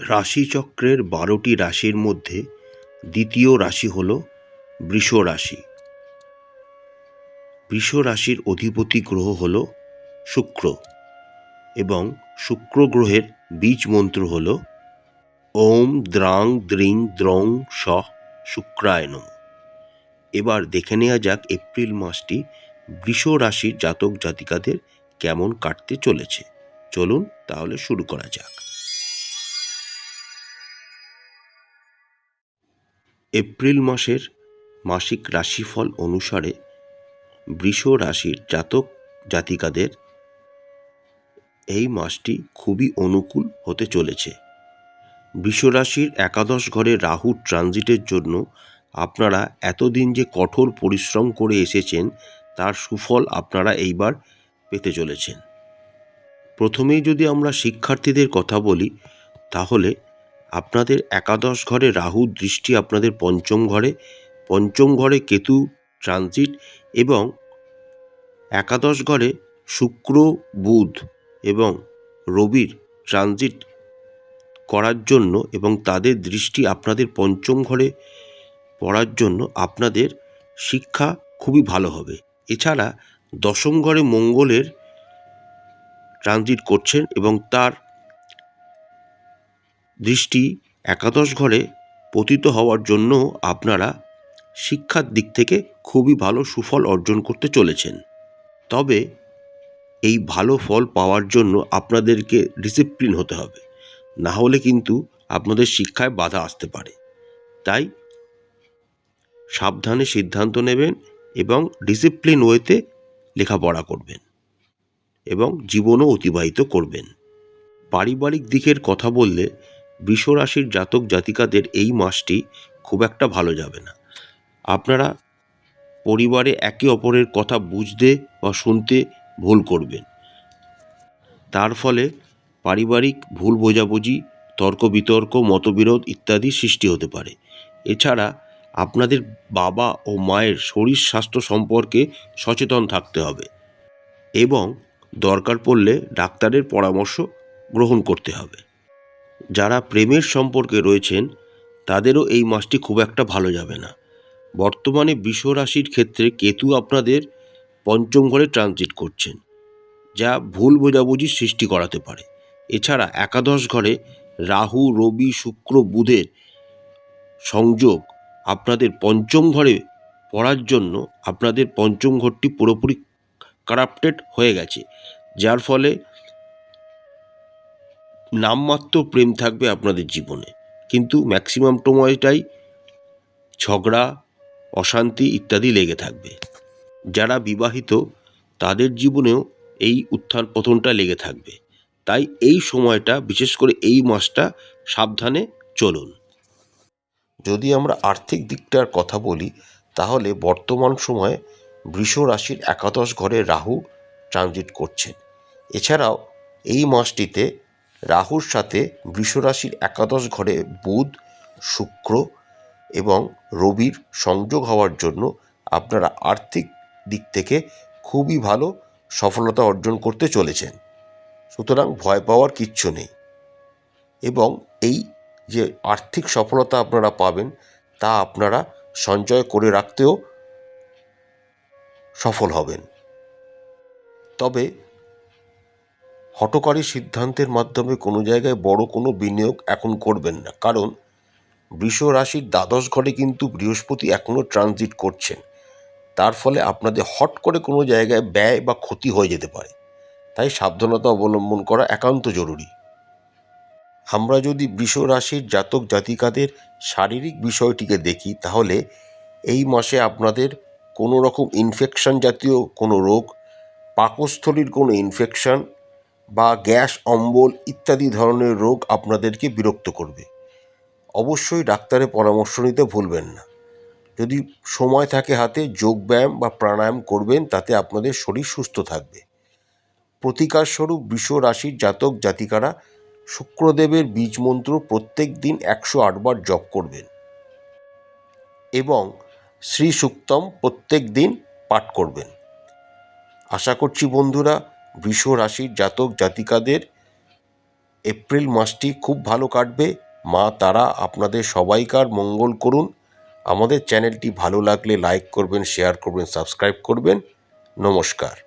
রাশিচক্রের বারোটি রাশির মধ্যে দ্বিতীয় রাশি হল বৃষ রাশি বৃষ রাশির অধিপতি গ্রহ হল শুক্র এবং শুক্র গ্রহের বীজ মন্ত্র হল ওম দ্রাং দ্রিং দ্রং স শুক্রায় এবার দেখে নেওয়া যাক এপ্রিল মাসটি বৃষ রাশির জাতক জাতিকাদের কেমন কাটতে চলেছে। চলুন তাহলে শুরু করা যাক। এপ্রিল মাসের মাসিক রাশিফল অনুসারে বৃষ রাশির জাতক জাতিকাদের এই মাসটি খুবই অনুকূল হতে চলেছে। বৃষ রাশির একাদশ ঘরে রাহুর ট্রানজিটের জন্য আপনারা এতদিন যে কঠোর পরিশ্রম করে এসেছেন, তার সুফল আপনারা এইবার পেতে চলেছেন। প্রথমেই যদি আমরা শিক্ষার্থীদের কথা বলি, তাহলে আপনাদের একাদশ ঘরে রাহুর দৃষ্টি আপনাদের পঞ্চম ঘরে। পঞ্চম ঘরে কেতু ট্রানজিট এবং একাদশ ঘরে শুক্র, বুধ এবং রবির ট্রানজিট করার জন্য এবং তাদের দৃষ্টি আপনাদের পঞ্চম ঘরে পড়ার জন্য আপনাদের শিক্ষা খুবই ভালো হবে। এছাড়া দশম ঘরে মঙ্গলের ট্রানজিট করছেন এবং তার দৃষ্টি একাদশ ঘরে পতিত হওয়ার জন্য আপনারা শিক্ষার দিক থেকে খুবই ভালো সুফল অর্জন করতে চলেছেন। তবে এই ভালো ফল পাওয়ার জন্য আপনাদেরকে ডিসিপ্লিন হতে হবে। না হলে কিন্তু আপনাদের শিক্ষায় বাধা আসতে পারে। তাই সাবধানে সিদ্ধান্ত নেবেন এবং ডিসিপ্লিন ওয়েতে লেখাপড়া করবেন এবং জীবনও অতিবাহিত করবেন। পারিবারিক দিকের কথা বললে বৃষরাশির জাতক জাতিকাদের এই মাসটি খুব একটা ভালো যাবে না। আপনারা পরিবারে একে অপরের কথা বুঝতে বা শুনতে ভুল করবেন। তার ফলে পারিবারিক ভুল বোঝাবুঝি তর্ক বিতর্ক মতবিরোধ ইত্যাদি সৃষ্টি হতে পারে। এছাড়া আপনাদের বাবা ও মায়ের শরীর স্বাস্থ্য সম্পর্কে সচেতন থাকতে হবে এবং দরকার পড়লে ডাক্তারের পরামর্শ গ্রহণ করতে হবে। যারা প্রেমের সম্পর্কে রয়েছেন, তাদেরও এই মাসটি খুব একটা ভালো যাবে না। বর্তমানে বৃষ রাশির ক্ষেত্রে কেতু আপনাদের পঞ্চম ঘরে ট্রানজিট করছেন, যা ভুল বোঝাবুঝির সৃষ্টি করাতে পারে। এছাড়া একাদশ ঘরে রাহু, রবি, শুক্র, বুধের সংযোগ আপনাদের পঞ্চম ঘরে পড়ার জন্য আপনাদের পঞ্চম ঘরটি পুরোপুরি কারাপ্টেড হয়ে গেছে, যার ফলে নামমাত্র প্রেম থাকবে আপনাদের জীবনে। কিন্তু ম্যাক্সিমাম সময়টাই ঝগড়া, অশান্তি ইত্যাদি লেগে থাকবে। যারা বিবাহিত, তাদের জীবনেও এই উত্থান পতনটা লেগে থাকবে। তাই এই সময়টা, বিশেষ করে এই মাসটা, সাবধানে চলুন। যদি আমরা আর্থিক দিকটার কথা বলি, তাহলে বর্তমান সময়ে বৃষ রাশির একাদশ ঘরে রাহু ট্রানজিট করছেন এছাড়াও এই মাসটিতে রাহুর সাথে বৃষ রাশির একাদশ ঘরে বুধ, শুক্র এবং রবির সংযোগ হওয়ার জন্য আপনারা আর্থিক দিক থেকে খুবই ভালো সফলতা অর্জন করতে চলেছেন। সুতরাং ভয় পাওয়ার কিচ্ছু নেই এবং এই যে আর্থিক সফলতা আপনারা পাবেন তা আপনারা সঞ্চয় করে রাখতেও সফল হবেন। তবে হটকারী সিদ্ধান্তের মাধ্যমে কোনো জায়গায় বড় কোনো বিনিয়োগ এখন করবেন না। কারণ বৃষ রাশির দ্বাদশ ঘরে কিন্তু বৃহস্পতি এখনও ট্রানজিট করছেন। তার ফলে আপনাদের হট করে কোনো জায়গায় ব্যয় বা ক্ষতি হয়ে যেতে পারে। তাই সাবধানতা অবলম্বন করা একান্ত জরুরি। আমরা যদি বৃষ রাশির জাতক জাতিকাদের শারীরিক বিষয়টিকে দেখি, তাহলে এই মাসে আপনাদের কোনো রকম ইনফেকশন জাতীয় কোনো রোগ, পাকস্থলীর কোনো ইনফেকশন বা গ্যাস, অম্বল ইত্যাদি ধরনের রোগ আপনাদেরকে বিরক্ত করবে। অবশ্যই ডাক্তারের পরামর্শ নিতে ভুলবেন না। যদি সময় থাকে হাতে যোগব্যায়াম বা প্রাণায়াম করবেন, তাতে আপনাদের শরীর সুস্থ থাকবে। প্রতিকারস্বরূপ বৃষ রাশির জাতক, জাতিকারা শুক্রদেবের বীজ মন্ত্র প্রত্যেক দিন একশো আটবার জপ করবেন এবং শ্রী সুক্তম প্রত্যেক দিন পাঠ করবেন। আশা করছি বন্ধুরা বৃষ রাশির জাতক জাতিকাদের এপ্রিল মাসটি খুব ভালো কাটবে। মা, তারা, আপনাদের সবাইকার মঙ্গল করুন। আমাদের চ্যানেলটি ভালো লাগলে লাইক করবেন, শেয়ার করবেন, সাবস্ক্রাইব করবেন। নমস্কার।